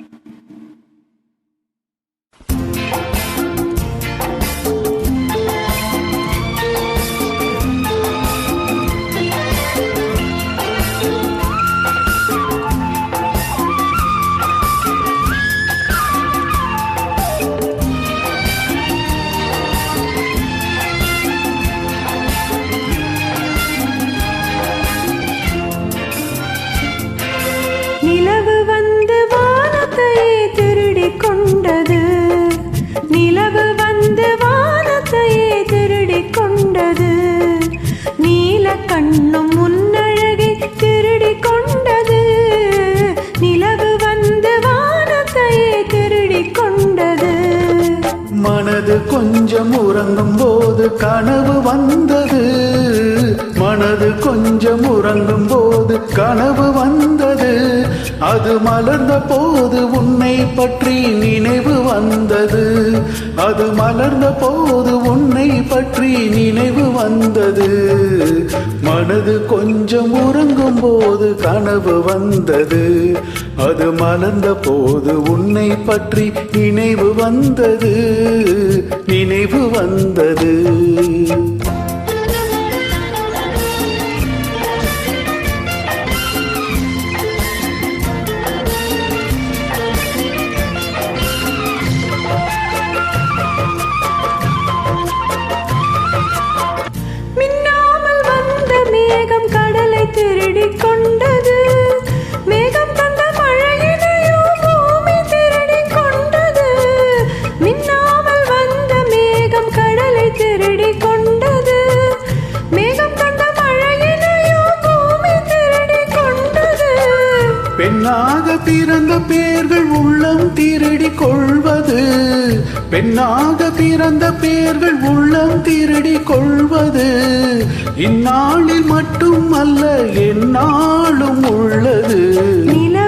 நிலவு கண்ணும் முன்னழகை திருடி கொண்டது. நிலவு வந்து வானத்தையே திருடி கொண்டது. மனது கொஞ்சம் உறங்கும் போது கனவு வந்தது. மனது கொஞ்சம் உறங்கும் போது கனவு வந்தது. அது மலர்ந்த போது உன்னை பற்றி நினைவு வந்தது. அது மலர்ந்த போது உன்னை பற்றி நினைவு வந்தது. மனது கொஞ்சம் உறங்கும் போது கனவு வந்தது. அது மலர்ந்த போது உன்னை பற்றி நினைவு வந்தது. நினைவு வந்தது. திருடிக் கொண்டது. மேகம் தந்த மழையினையோ பூமி திருடிக் கொண்டது. பெண்ணாக பிறந்த பேர்கள் உள்ளம் திருடி கொள்வது. பெண்ணாக பிறந்த பேர்கள் உள்ளம் திருடி கொள்வது. இந்நாளில் மட்டும் அல்ல எந்நாளும் உள்ளது. நிலவு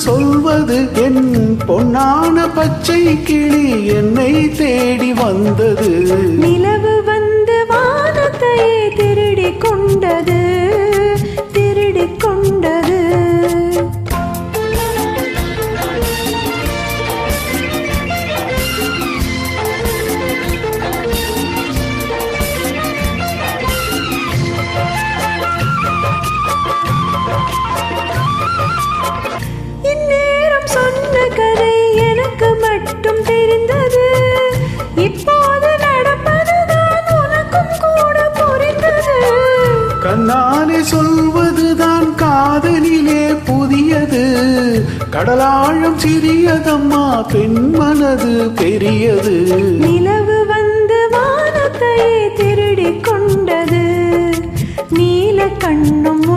சொல்வது என் பொன்னான பச்சை கிளி என்னை தேடி வந்தது. நிலவு மட்டும் தெரிந்தது. இப்போது நடப்பதுதான் உனக்கும் கூட புரிந்தது. கண்ணாலே சொல்வதுதான் காதலிலே புதியது. கடலாழம் சிறியதம்மா பெண் மனது பெரியது. நிலவு வந்து வானத்தையே திருடிக் கொண்டது. நீல கண்ணும்